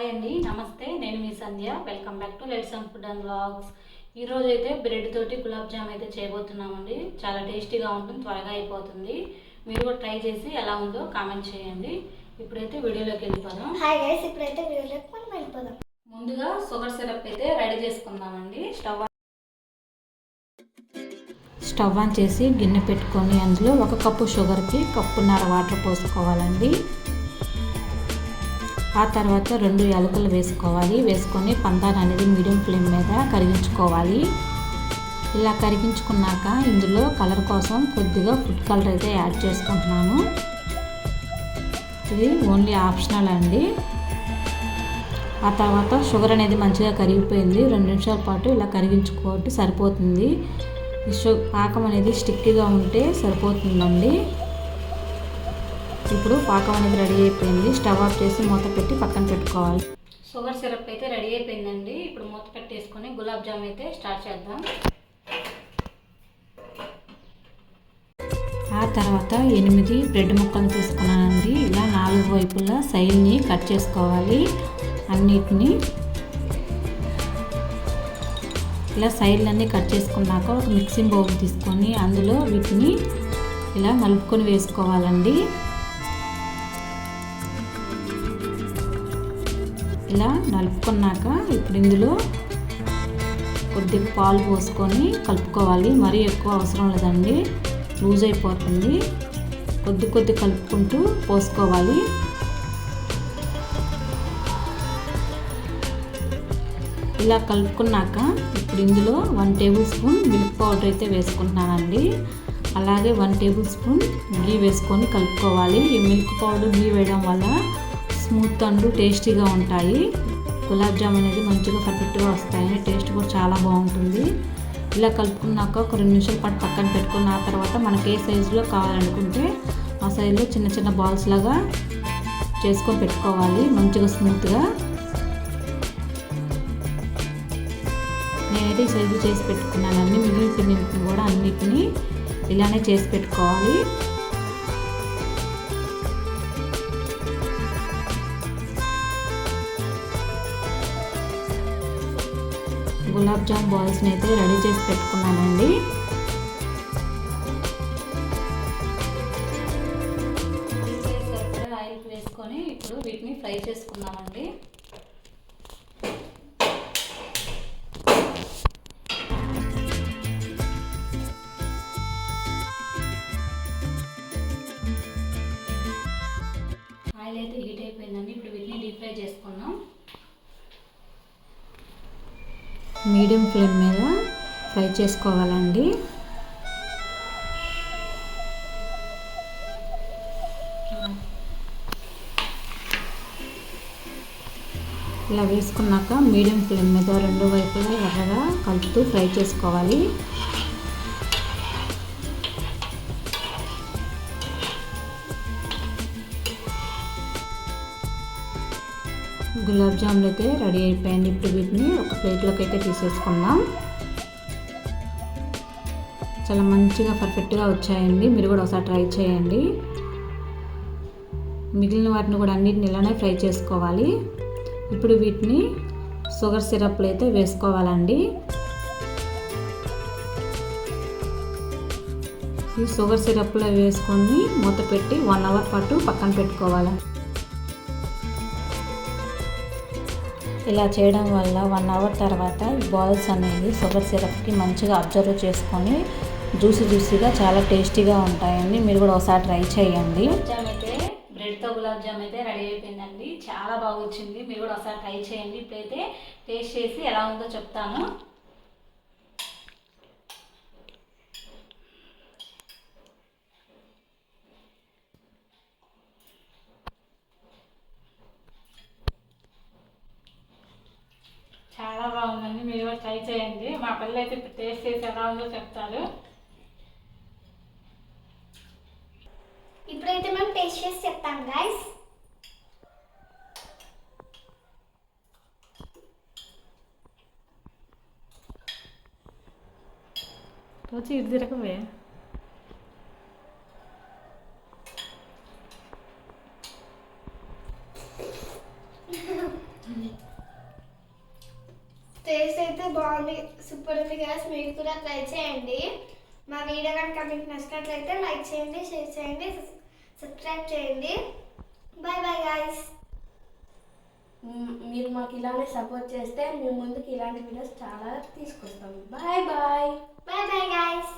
Hi అండి నమస్తే. నేను మీ Sandhya. Welcome back to let's and food and vlogs ఈరోజు అయితే బ్రెడ్ తోటి గులాబ్ జామ్ అయితే చేయబోతున్నామండి. చాలా టేస్టీగా ఉంటుంది త్వరగా అయిపోతుంది. మీరు కూడా ట్రై చేసి ఎలా ఉందో కామెంట్ చేయండి. ఇప్పుడైతే వీడియోలోకి వెళ్ళిపోదాం. హాయ్ గైస్ ఇప్పుడైతే వీడియోలోకి మనం వెళ్ళిపోదాం. ముందుగా షుగర్ సిరప్ అయితే రెడీ చేసుకుందామండి. స్టవ్ ఆన్- స్టవ్ ఆన్ చేసి గిన్నె పెట్టుకొని అందులో ఒక కప్పు షుగర్కి కప్పున్నర వాటర్ పోసుకోవాలండి. ఆ తర్వాత రెండు యాలకులు వేసుకోవాలి. వేసుకొని పందాన్ అనేది మీడియం ఫ్లేమ్ మీద కరిగించుకోవాలి. ఇలా కరిగించుకున్నాక ఇందులో కలర్ కోసం కొద్దిగా ఫుడ్ కలర్ అయితే యాడ్ చేసుకుంటున్నాను. ఇది ఓన్లీ ఆప్షనల్ అండి. ఆ తర్వాత షుగర్ అనేది మంచిగా కరిగిపోయింది. రెండు నిమిషాల పాటు ఇలా కరిగించుకోవటం సరిపోతుంది. షు పాకం అనేది స్టిక్గా ఉంటే సరిపోతుందండి. ఇప్పుడు పాకం అనేది రెడీ అయిపోయింది. స్టవ్ ఆఫ్ చేసి మూత పెట్టి పక్కన పెట్టుకోవాలి. షుగర్ సిరప్ అయితే రెడీ అయిపోయిందండి. ఇప్పుడు మూత పెట్టేసుకొని గులాబ్ జామ్ అయితే స్టార్ట్ చేద్దాం. ఆ తర్వాత ఎనిమిది బ్రెడ్ ముక్కలు తీసుకున్నానండి. ఇలా నాలుగు వైపులా సైడ్ని కట్ చేసుకోవాలి. అన్నిటిని ఇలా సైడ్లన్నీ కట్ చేసుకున్నాక ఒక మిక్సింగ్ బౌల్ తీసుకొని అందులో వీటిని ఇలా మలుపుకొని వేసుకోవాలండి. ఇలా నలుపుకున్నాక ఇప్పుడు ఇందులో కొద్దిగా పాలు పోసుకొని కలుపుకోవాలి. మరీ ఎక్కువ అవసరం లేదండి. లూజ్ అయిపోతుంది. కొద్ది కొద్ది కలుపుకుంటూ పోసుకోవాలి. ఇలా కలుపుకున్నాక ఇప్పుడు ఇందులో one tablespoon milk powder అయితే వేసుకుంటున్నానండి. అలాగే వన్ టేబుల్ స్పూన్ గీ వేసుకొని కలుపుకోవాలి. ఈ మిల్క్ పౌడర్ గీ వేయడం వల్ల స్మూత్ అండ్ టేస్టీగా ఉంటాయి. గులాబ్ జామ్ అనేది మంచిగా పర్ఫెక్ట్గా వస్తాయి. టేస్ట్ కూడా చాలా బాగుంటుంది. ఇలా కలుపుకున్నాక ఒక రెండు నిమిషాల పాటు పక్కన పెట్టుకున్న ఆ తర్వాత మనకి ఏ సైజులో కావాలనుకుంటే ఆ సైజులో చిన్న చిన్న బాల్స్ లాగా చేసుకొని పెట్టుకోవాలి. మంచిగా స్మూత్గా. నేనైతే ఈ సైజు చేసి పెట్టుకున్నానండి మిగిలిన పిండిని కూడా అన్నిటినీ ఇలానే చేసి పెట్టుకోవాలి. గులాబ్ జామ్ బాల్స్ని అయితే రెడీ చేసి పెట్టుకున్నానండి. ఆయిల్ వేసుకొని ఇప్పుడు వీటిని ఫ్రై చేసుకున్నామండి మీడియం ఫ్లేమ్ మీద ఫ్రై చేసుకోవాలండి. ఇలా వేసుకున్నాక మీడియం ఫ్లేమ్ మీద రెండు వైపులా ఎర్రగా కలుపుతూ ఫ్రై చేసుకోవాలి. గులాబ్ జాములు అయితే రెడీ అయిపోయింది ఇప్పుడు వీటిని ఒక ప్లేట్లోకి అయితే తీసేసుకుందాం. చాలా మంచిగా పర్ఫెక్ట్గా వచ్చాయండి. మీరు కూడా ఒకసారి ట్రై చేయండి. మిగిలిన వాటిని కూడా అన్నిటిని ఇలానే ఫ్రై చేసుకోవాలి. ఇప్పుడు వీటిని షుగర్ సిరప్లు అయితే వేసుకోవాలండి. ఈ షుగర్ సిరప్లో వేసుకొని మూత పెట్టి వన్ అవర్ పాటు పక్కన పెట్టుకోవాలి. ఇలా చేయడం వల్ల వన్ అవర్ తర్వాత బాయిల్స్ బాల్స్ అనేవి షుగర్ సిరప్కి మంచిగా అబ్జర్వ్ చేసుకొని జ్యూసీ జ్యూసీగా చాలా టేస్టీగా ఉంటాయండి. మీరు కూడా ఒకసారి ట్రై చేయండి. జామ్ అయితే బ్రెడ్తో గులాబ్ జామ్ అయితే రెడీ అయిపోయిందండి. చాలా బాగా వచ్చింది. మీరు కూడా ఒకసారి ట్రై చేయండి. ఇప్పుడైతే టేస్ట్ చేసి ఎలా ఉందో చెప్తాను చాలా బాగుందండి మీరు ట్రై చేయండి. మా పిల్లలు అయితే ఇప్పుడు టేస్ట్ చేసి ఎలా ఉందో చెప్తారు. ఇప్పుడైతే మేము టేస్ట్ చేసి చెప్తాం గైస్ వచ్చి ఇటు తిరగవే టేస్ట్ అయితే బాగుంది. సూపర్ ఉంది గ్యాస్ మీరు కూడా ట్రై చేయండి. మా వీడియో కనుక మీకు నచ్చినట్లయితే లైక్ చేయండి షేర్ చేయండి సబ్స్క్రైబ్ చేయండి. బాయ్ బాయ్ గాయస్ మీరు మాకు ఇలానే సపోర్ట్ చేస్తే మేము ముందుకు ఇలాంటి వీడియోస్ చాలా తీసుకొస్తాం. Bye bye bye bye guys